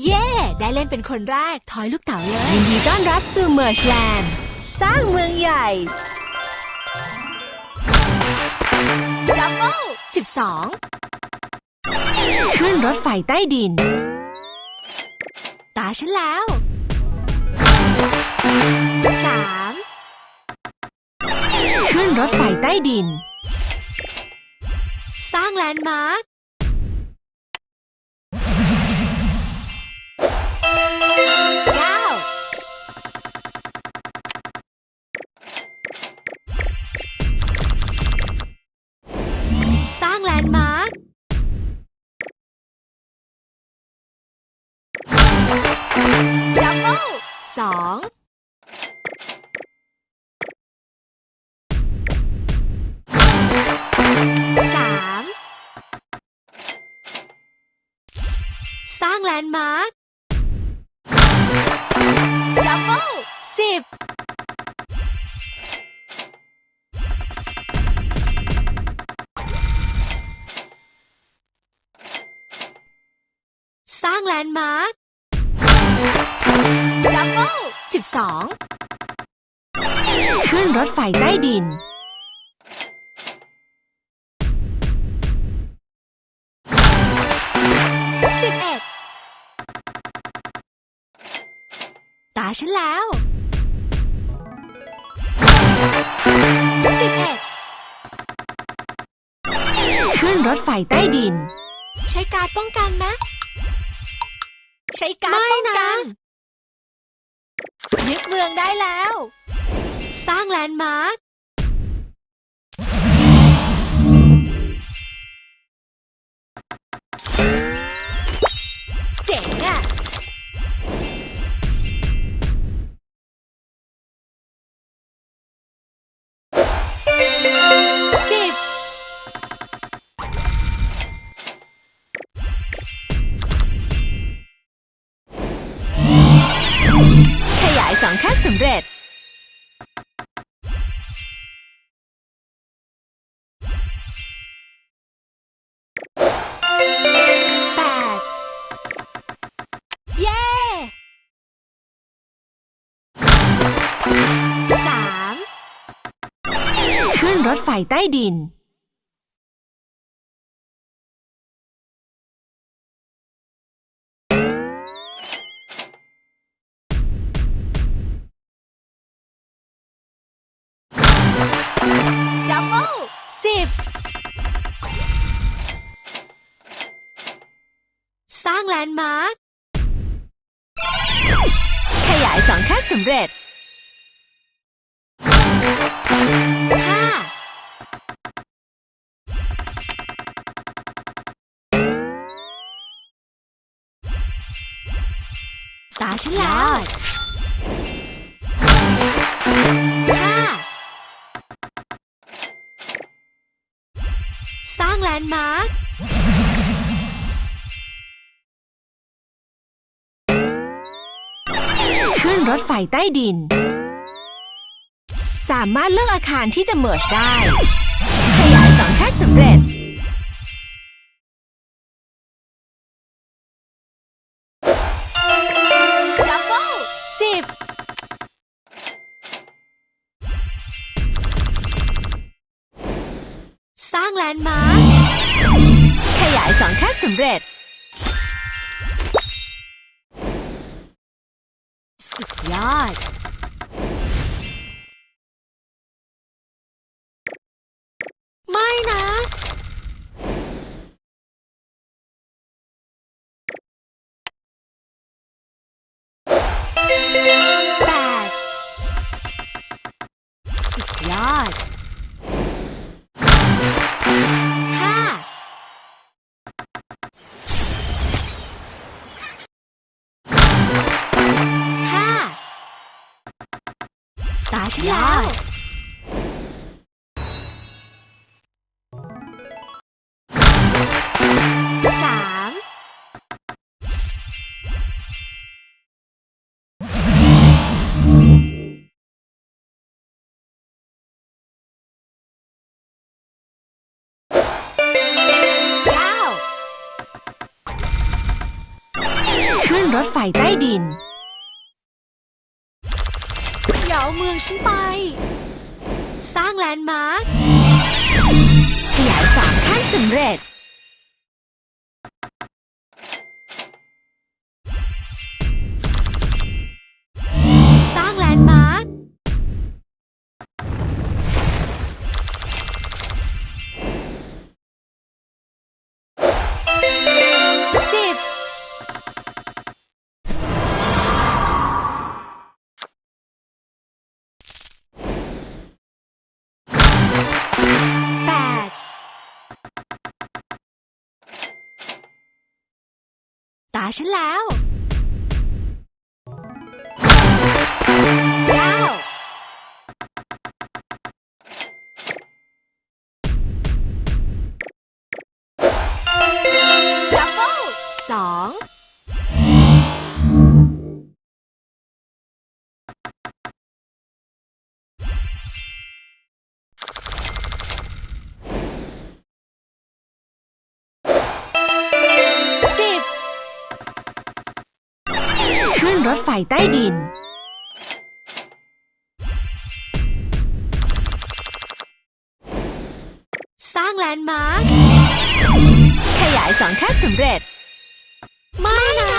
เย่ได้เล่นเป็นคนแรก ทอยลูกเต๋าเลย ยินดีต้อนรับสู่เมอร์ชแลนด์สร้างเมืองใหญ่ดับเบิลสิบสองขึ้นรถไฟใต้ดิน ตาฉันแล้วสามขึ้นรถไฟใต้ดิน สร้างแลนด์มาร์ค นด์มาร์คดับเบิลสิบสร้างแลนด์มาร์คดับเบิลสิบสองขึ้นรถไฟใต้ดิน สิบเอ็ด ฉันแล้วสิบเอ็ดขึ้นรถไฟใต้ดิน ใช้การดป้องกันไหมใช้การดป้องกันยึดเมืองได้แล้ว สร้างแลนด์มาร์ค รถไฟใต้ดิน ดับเบิลสิบสร้างแลนด์มาร์คขยายสองขั้นสำเร็จ ไฟใต้ดิน สามารถเลือกอาคารที่จะเมิร์จได้ขยายสองขั้นสำเร็จดับเบิลสิบสร้างแลนด์มาร์คขยายสองขั้นสำเร็จ รถไฟใต้ดินอย่าเอาเมืองฉันไป สร้างแลนด์มาร์คขยายสามขั้นสำเร็จ ตาฉั รถไฟใต้ดิน สร้างแลนด์มาร์คขยายสองขั้นสำเร็จ ไม่นะ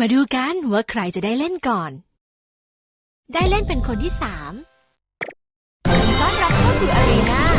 มาดูกันว่าใครจะได้เล่นก่อน ได้เล่นเป็นคนที่สามต้อนรับเข้าสู่อารีนา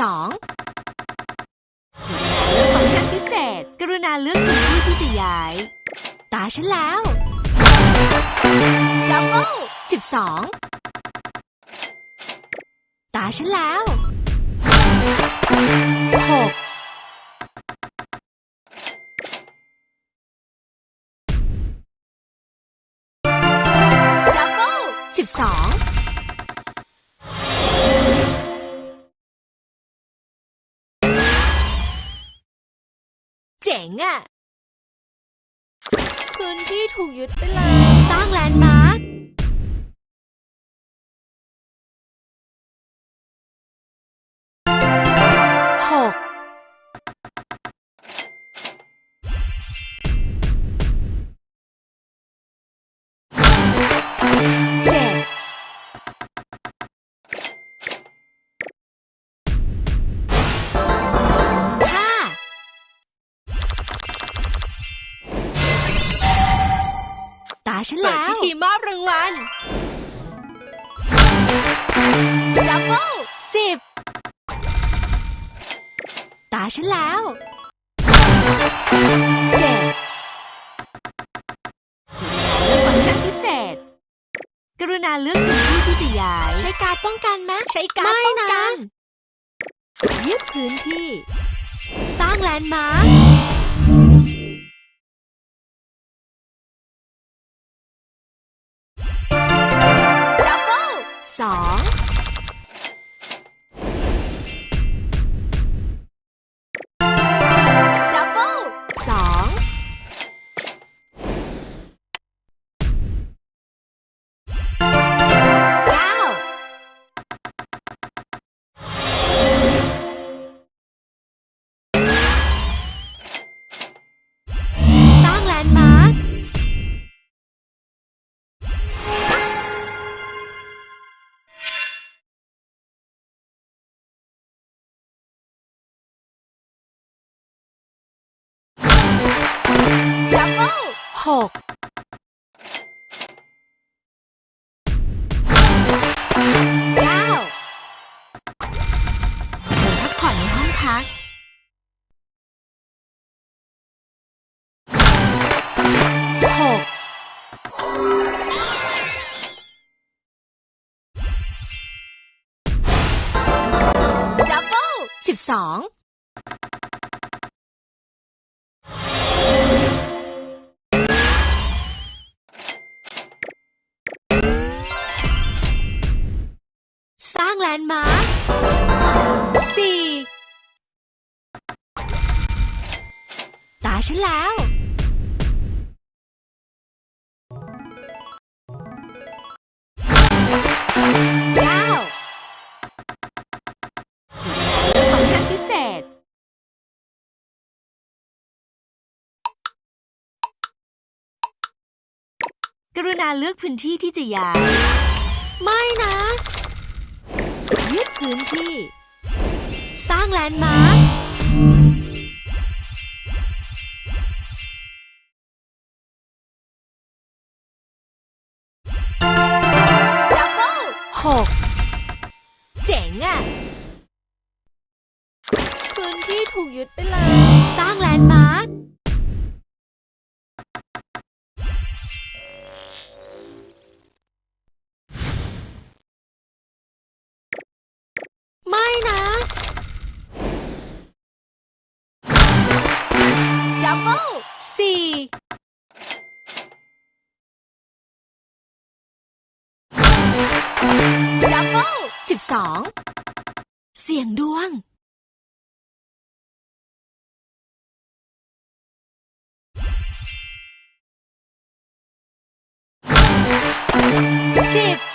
สิบสองเลือกฟังก์ชันพิเศษ กรุณาเลือกพื้นที่ที่จะย้าย ตาฉันแล้วดับเบิลสิบสองตาฉันแล้วหกดับเบิลสิบสอง เจ๋งอะพื้นที่ถูกยึดไปแล้ว ฉันแล้วพิธีมอบรางวัลดับเบิลสิบตาฉันแล้วเจ็ดฟังก์ชันพิเศษ กรุณาเลือกพื้นที่ที่จะย้าย ใช้การป้องกันไหมใช้การป้องกัน ยึดพื้นที่ สร้างแลนด์มาร์ค สอง กเก้าเชิญพักผ่อนในห้องพักหกดับเบิลสิบสอง นด์มาร์คสี่ตาฉันแล้วเก้าฟังฉันพิเศษ กรุณาเลือกพื้นที่ที่จะย้าย ไม่นะ ยึดพื้นที่ สร้างแลนด์มาร์คดับเบิลหกเจ๋งอะพื้นที่ถูกยึดไปแล้ว สิบสองเสียงดวง สิบ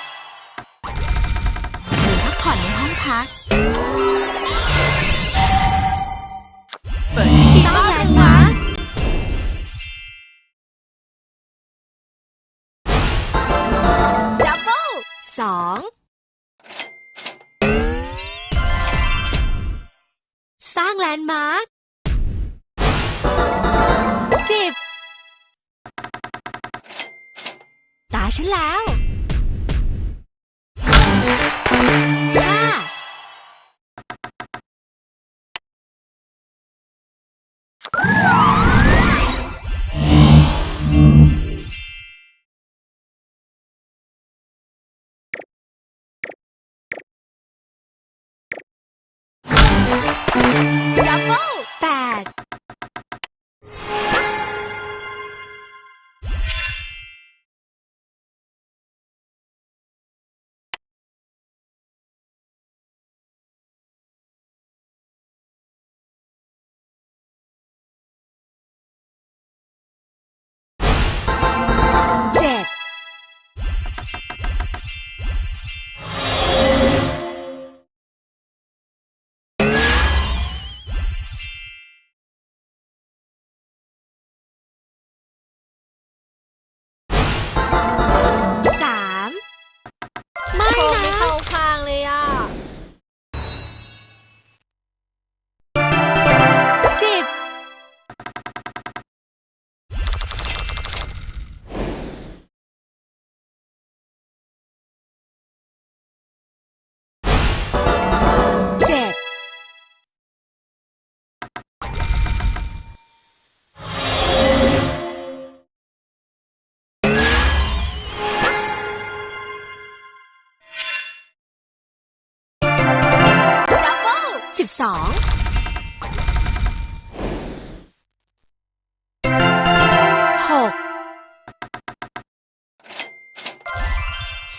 หก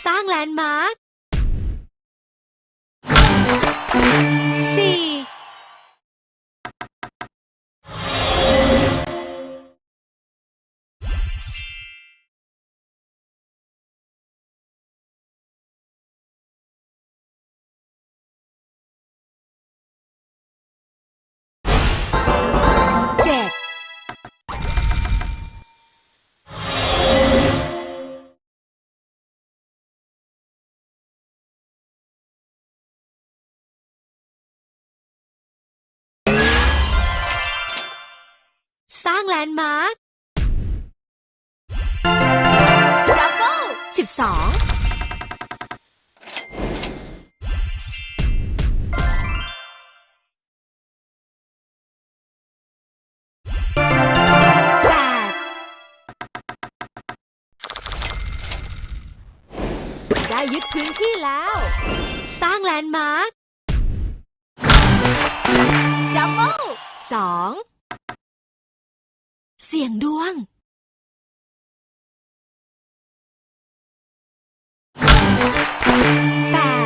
สร้างแลนด์มาร์คสี่ สร้างแลนด์มาร์คดับเบิลสิบสองได้ยึดพื้นที่แล้ว สร้างแลนด์มาร์คดับเบิลสอง เสี่ยงดวง แปด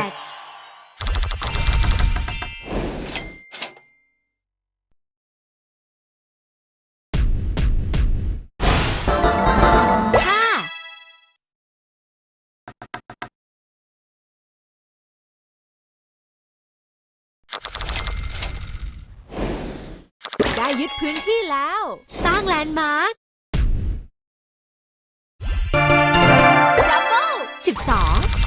ได้ยึดพื้นที่แล้ว สร้างแลนด์มาร์คดับเบิล12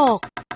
6